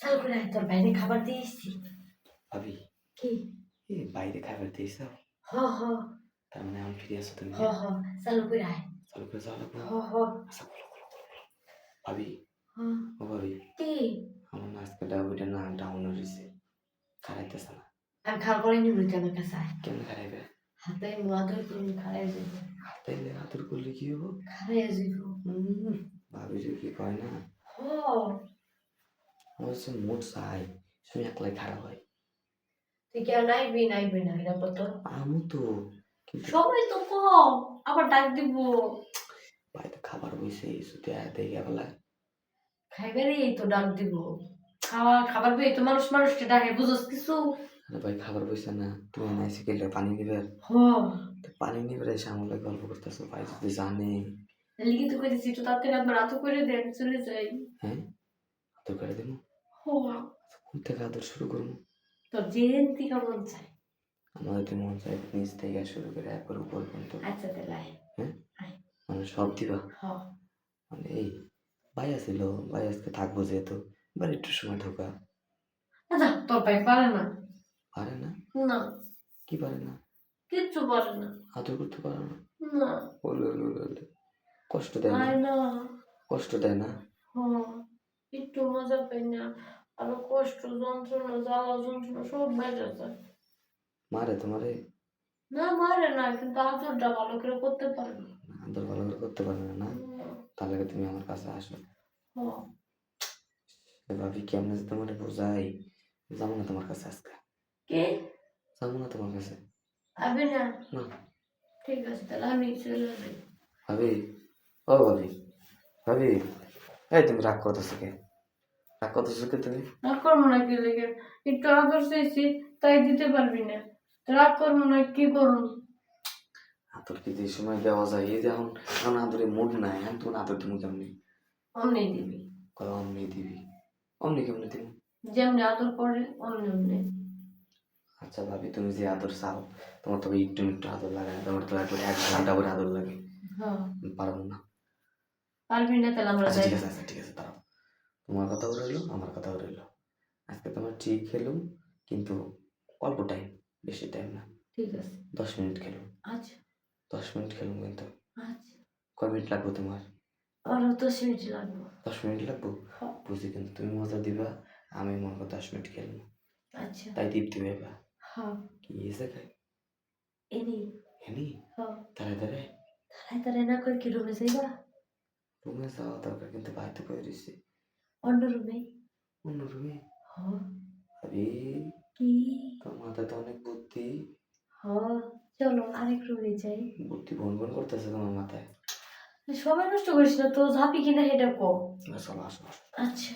চালু করে তোর বাইরে খাবার দিয়ে এসছি। ভাবি কি? এ বাইরে খাবার দিয়েছ হ হ। তার মানে আমি ফিরে আসো তুমি হ হ। চালু করে আয়। চালু করে যাওয়া লাগবে হ হ। আচ্ছা বলো। ভাবি ও ভাবি কি? আমার না আজকে ডাউবিটা না ডাউন হয়েছে খারাইতেছে না। আমি খাল করে নিব আমার কাছে আয়। কেমন খারাইবে হাতে মাদুর করে খারাই যাইব। তাইলে হাতের করলে কি হব খারাই যাইব। ভাবি যে কি কয় না? হ। আমার হচ্ছে মোট চাই তুমি একলাই খারাপ হয় তুই কেউ নাইবি? নাইবি না এটা কত? আমু তো সবাই তো কম আবার ডাক দিব। বাড়িতে খাবার বইছে শুধু দেখে বলা খাইবে রে তো ডাক দিব। খাওয়া খাবার পেয়ে তো মানুষ মানুষকে ডাকে বুঝোস কিছু? আরে ভাই খাবার বইছে না তুমি না এসে গেলে পানি নিবে? হ। তো পানি নিবে এসে আমার গল্প করতেছো ভাই যদি জানে। লিখি তো করেছি তো তাতে আতো করে দেন চলে যাই। হ্যাঁ? তো করে দেবো। হ কোন থেকে আদর শুরু করব তোর জেন থেকে মন চাই আমাদের তো মন চাই নিচ থেকে শুরু করে একবার উপর পর্যন্ত আচ্ছা তাহলে আয়। মানে সব দিবা? মানে এই ভাই আসিল ভাই আজকে থাকব যেহেতু এবার একটু সময় ঢোকা। আচ্ছা তোর ভাই পারে না। পারে না? না। কি পারে না? কিচ্ছু পারে না। আদর করতে পারে না? না। কষ্ট দেয় না? কষ্ট দেয় না? একটু মজা পাই না আরও কষ্ট যন্ত্রণা জ্বালা যন্ত্রণা সব বেড়ে যায়। মারে তোমারে? না মারে না কিন্তু আদরটা ভালো করে করতে পারে না। আদর ভালো করে করতে পারে না না? তাহলে তুমি আমার কাছে আসো। ভাবি কেমনে যে তোমার বোঝাই? যাব না তোমার কাছে আজকে। কে? যাব না তোমার কাছে। আবে না? না। ঠিক আছে তাহলে আমি চলে যাই। ভাবি? ও ভাবি। ভাবি? এই তুমি রাগ করতেছো কে? রাগ করতেছো কে তুমি? রাগ করব না কি লেগে? একটু আদর চাইছি তাই দিতে পারবি না। রাগ করব না কি করুন আদর কি যে সময় দেওয়া যায় এই যে এখন এখন আদরে মুড নাই এখন তোমার আদর তুমি কেমনি? অমনি দিবি। কয় অমনি দিবি? অমনি কেমনি দিবি? যেমনি আদর করে অমনি অমনি। আচ্ছা ভাবি তুমি যে আদর চাও তোমার তো একটু একটু আদর লাগে না তোমার তো একটু এক ঘণ্টা করে আদর লাগে। হ্যাঁ। পারব না। পারবি না তাহলে আমরা আচ্ছা ঠিক আছে আচ্ছা ঠিক আছে দাঁড়াও তোমার কথাও রইল আমার কথাও রইল। আজকে তোমার ঠিক খেলুম কিন্তু অল্প টাইম বেশি টাইম না। ঠিক আছে। দশ মিনিট খেলুম। আচ্ছা। দশ মিনিট খেলুম কিন্তু। আচ্ছা। কয় মিনিট লাগবে তোমার? আরও দশ মিনিট লাগবে। দশ মিনিট লাগবো। বুঝি কিন্তু তুমি মজা দিবা আমি মনে করো দশ মিনিট খেলব। আচ্ছা। তাই দীপ্তি ভাইবা। হ্যাঁ কি এসে খাই এনি। হেনি হ্যাঁ তারে তারে? তারাই তারাই না করে কি রুমে যাইবা? রুমে যাওয়া দরকার কিন্তু বাইরে করে দিচ্ছি অন্য রুমে অন্য রুমে হ্যাঁ। আরে কি? তোর মাথা তো অনেক বুদ্ধি। হ চলো আরেক রুমে যাই। বুদ্ধি বন বন করতেছে তোমার মাথায়। সবাই নষ্ট করিস না তো ঝাপি কিনা হেটা কো। চলো আসো। আচ্ছা।